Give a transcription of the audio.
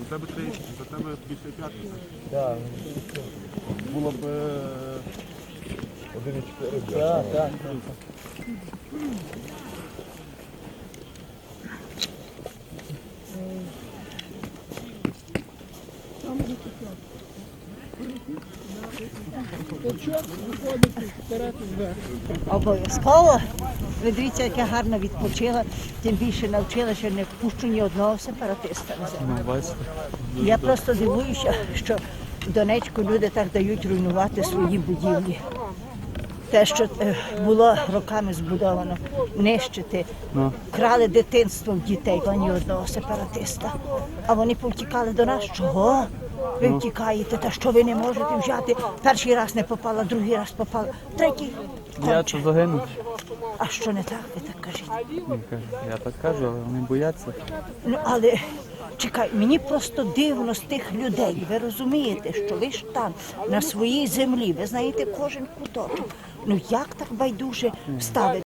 У тебе три, за тебе після п'ятниці. Так, Було б е, 1,4. так, так. Обов'язково. Ви дивіться, як я гарно відпочила, тим більше навчила, що не впущу ні одного сепаратиста на землю. Я просто дивуюся, що в Донецьку люди так дають руйнувати свої будівлі. Те, що е, було роками збудовано, нищити, крали дитинство в дітей, ні одного сепаратиста. А вони повтікали до нас. Чого? Ви втікаєте, та що ви не можете взяти? Перший раз не попала, другий раз попала, третій. Я то загинуть. А що не так, ви так кажіть? Я так кажу, але вони бояться. Ну але чекай, мені просто дивно з тих людей. Ви розумієте, що ви ж там на своїй землі, ви знаєте кожен куточок. Ну як так байдуже ставити?